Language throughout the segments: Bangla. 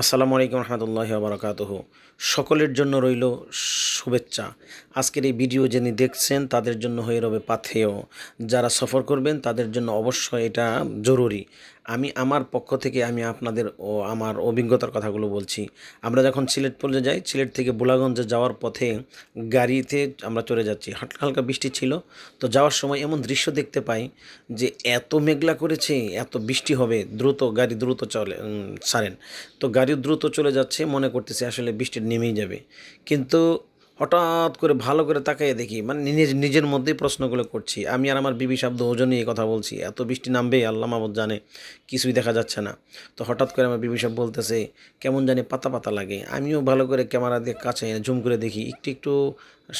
আসসালামু আলাইকুম রহমতুল্লাহ বারকাতহ। সকলের জন্য রইল শুভেচ্ছা। আজকের এই ভিডিও যিনি দেখছেন, তাদের জন্য হয়ে রবে পাথেয়। যারা সফর করবেন, তাদের জন্য অবশ্যই এটা জরুরি। আমি আমার পক্ষ থেকে আমি আপনাদের ও আমার অভিজ্ঞতার কথাগুলো বলছি। আমরা যখন সিলেট পর্যে যাই, সিলেট থেকে বুলাগঞ্জে যাওয়ার পথে গাড়িতে আমরা চলে যাচ্ছি। হালকা হালকা বৃষ্টি ছিল, তো যাওয়ার সময় এমন দৃশ্য দেখতে পাই যে এত মেঘলা করেছে, এত বৃষ্টি হবে, দ্রুত গাড়ি দ্রুত চলে ছাড়েন। তো গাড়ি দ্রুত চলে যাচ্ছে, মনে করতেছে আসলে বৃষ্টি নেমেই যাবে। কিন্তু হঠাৎ করে ভালো করে তাকাইয়ে দেখি মানে নিজের নিজের মধ্যেই প্রশ্নগুলো করছি। আমি আর আমার বিবি শব্দ ওজনই এই কথা বলছি, এত বৃষ্টি নামবে আল্লাহ মাহমুদ জানে, কিছুই দেখা যাচ্ছে না। তো হঠাৎ করে আমার বিবি সাহেব বলতেছে, কেমন জানি পাতা পাতা লাগে। আমিও ভালো করে ক্যামেরা দিয়ে কাছে ঝুম করে দেখি, একটু একটু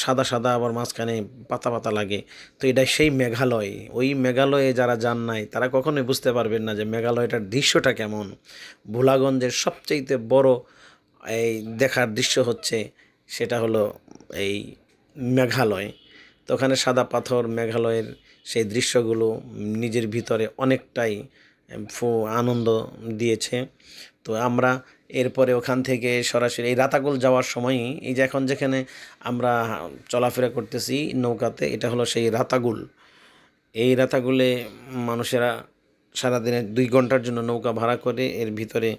সাদা সাদা আবার মাঝখানে পাতা পাতা লাগে। তো এটা সেই মেঘালয়। ওই মেঘালয়ে যারা যান নাই, তারা কখনোই বুঝতে পারবেন না যে মেঘালয়টার দৃশ্যটা কেমন। ভোলাগঞ্জের সবচাইতে বড়, এই দেখার দৃশ্য হচ্ছে সেটা হলো এই মেঘালয়। তো ওখানে সাদা পাথর, মেঘালয়ের সেই দৃশ্যগুলো নিজের ভিতরে অনেকটাই আনন্দ দিয়েছে। তো আমরা এরপরে ওখান থেকে সরাসরি এই রাতাগুল যাওয়ার সময়ই, এই যে এখন যেখানে আমরা চলাফেরা করতেছি নৌকাতে, এটা হলো সেই রাতাগুল। এই রাতাগুলে মানুষেরা সারাদিনে দুই ঘণ্টার জন্য নৌকা ভাড়া করে, এর ভিতরে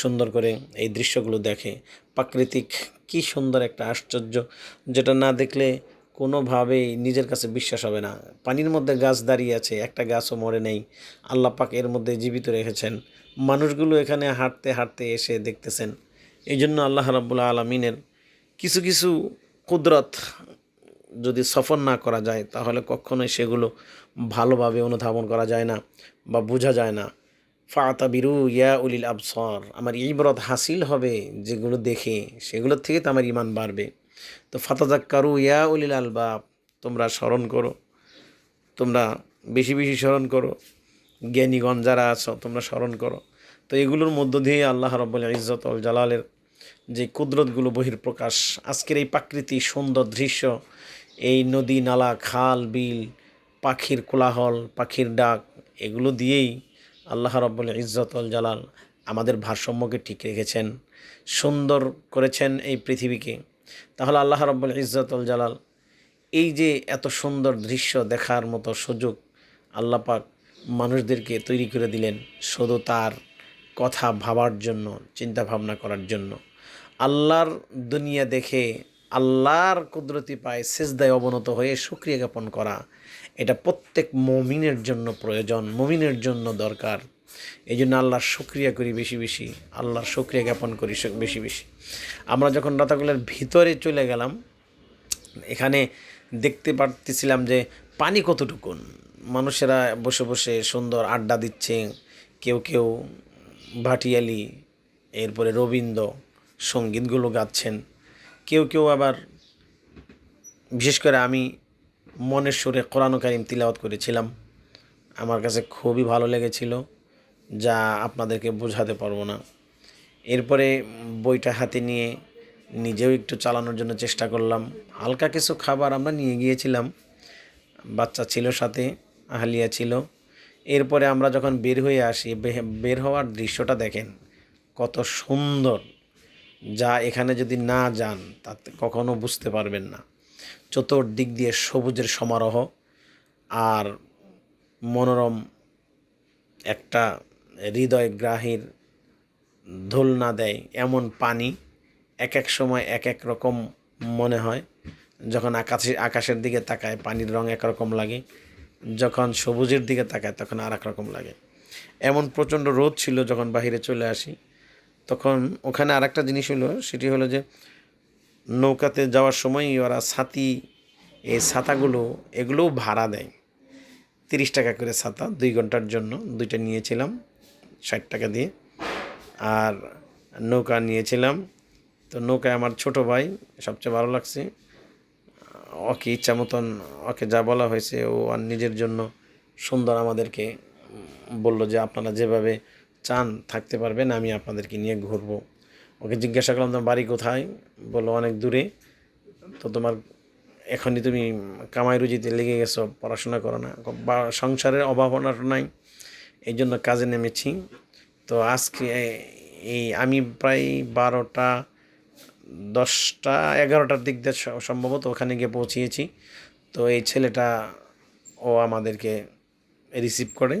সুন্দর করে এই দৃশ্যগুলো দেখে। প্রাকৃতিক কি সুন্দর একটা আশ্চর্য, যেটা না দেখলে কোনোভাবেই নিজের কাছে বিশ্বাস হবে না। পানির মধ্যে গাছ দাঁড়িয়ে আছে, একটা গাছও মরে নেই। আল্লাহ পাক এর মধ্যে জীবিত রেখেছেন। মানুষগুলো এখানে হাঁটতে হাঁটতে এসে দেখতেছেন। এই জন্য আল্লাহ রাবুল্লাহ আলমিনের কিছু কিছু কুদরত যদি সফর না করা যায়, তাহলে কখনোই সেগুলো ভালোভাবে অনুধাবন করা যায় না বা বোঝা যায় না। ফাতা বিরু ইয়া উলিল আবসর। আমার ইবরত হাসিল হবে যেগুলো দেখে, সেগুলোর থেকে তো আমার ইমান বাড়বে। তো ফাতাজাক কারু ইয়া উলিল আলবাব, তোমরা স্মরণ করো। তোমরা বেশি বেশি স্মরণ করো। জ্ঞানীগণ যারা আছো, তোমরা স্মরণ করো। তো এগুলোর মধ্য দিয়ে আল্লাহ রব্বুল ইজ্জত আল জালালের যে কুদরতগুলো বহির্প্রকাশ আজকের এই প্রাকৃতিক সুন্দর দৃশ্য, এই নদী, নালা, খাল, বিল, পাখির কোলাহল, পাখির ডাক, এগুলো দিয়েই আল্লাহ রব্বুল ইজ্জত আল জালাল আমাদের ভারসাম্যকে ঠিক রেখেছেন, সুন্দর করেছেন এই পৃথিবীকে। তাহলে আল্লাহ রব্বুল ইজ্জত আল জালাল এই যে এত সুন্দর দৃশ্য দেখার মতো সুযোগ আল্লাহ পাক মানুষদেরকে তৈরি করে দিলেন শুধু তার কথা ভাবার জন্য চিন্তা ভাবনা করার জন্য। আল্লাহর দুনিয়া দেখে আল্লাহর কুদরতি পায় সেজদায় অবনত হয়ে সুক্রিয়া জ্ঞাপন করা এটা প্রত্যেক মমিনের জন্য প্রয়োজন, মমিনের জন্য দরকার। এই জন্য আল্লাহর শুক্রিয়া করি বেশি বেশি। আল্লাহর শুক্রিয়া জ্ঞাপন করি বেশি বেশি। আমরা যখন রাতাগুলের ভিতরে চলে গেলাম, এখানে দেখতে পারতেছিলাম যে পানি কতটুকুন। মানুষেরা বসে বসে সুন্দর আড্ডা দিচ্ছে, কেউ কেউ ভাটিয়ালি, এরপরে রবীন্দ্র সঙ্গীতগুলো গাচ্ছেন, কেউ কেউ আবার বিশেষ করে আমি মনের সুরে কোরআন কারিম তিলাওয়াত করেছিলাম। আমার কাছে খুবই ভালো লেগেছিল, যা আপনাদেরকে বোঝাতে পারব না। এরপরে বইটা হাতে নিয়ে নিজেও একটু চালানোর জন্য চেষ্টা করলাম। হালকা কিছু খাবার আমরা নিয়ে গিয়েছিলাম। বাচ্চা ছিল সাথে, আহালিয়া ছিল। এরপরে আমরা যখন বের হয়ে আসি বের হওয়ার দৃশ্যটা দেখেন, কত সুন্দর। যা এখানে যদি না যান, তাতে কখনো বুঝতে পারবেন না। চতুর্দিক দিয়ে সবুজের সমারোহ আর মনোরম একটা হৃদয় হৃদয়গ্রাহীর দোলনা দেয় এমন পানি এক এক সময় এক এক রকম মনে হয়। যখন আকাশে, আকাশের দিকে তাকায়, পানির রং একরকম লাগে। যখন সবুজের দিকে তাকায়, তখন আর এক রকম লাগে। এমন প্রচণ্ড রোদ ছিল যখন বাইরে চলে আসি। তখন ওখানে আর একটা জিনিস হলো, সেটি হলো যে নৌকাতে যাওয়ার সময় ওরা ছাতি, এই ছাতাগুলো, এগুলোও ভাড়া দেয়। তিরিশ টাকা করে ছাতা, দুই ঘণ্টার জন্য। দুইটা নিয়েছিলাম, ষাট টাকা দিয়ে। আর নৌকা নিয়েছিলাম। তো নৌকায় আমার ছোট ভাই, সবচেয়ে ভালো লাগছে। ওকে ইচ্ছা মতন, ওকে যা বলা হয়েছে, ও আর নিজের জন্য সুন্দর আমাদেরকে বলল যে, আপনারা যেভাবে চান, থাকতে পারবেন, আমি আপনাদেরকে নিয়ে ঘুরবো। ওকে জিজ্ঞাসা করলাম, তোমার বাড়ি কোথায়? বলল, অনেক দূরে। তো তোমার এখনই তুমি কামাই রুজিতে লেগে গেছো, পড়াশোনা করো না। বা সংসারের অভাব নাই, এই জন্য কাজে নেমেছি। তো আজকে এই আমি প্রায় বারোটা, দশটা, এগারোটার দিক দিয়ে সম্ভবত ওখানে গিয়ে পৌঁছিয়েছি। তো এই ছেলেটা ও আমাদেরকে রিসিভ করে।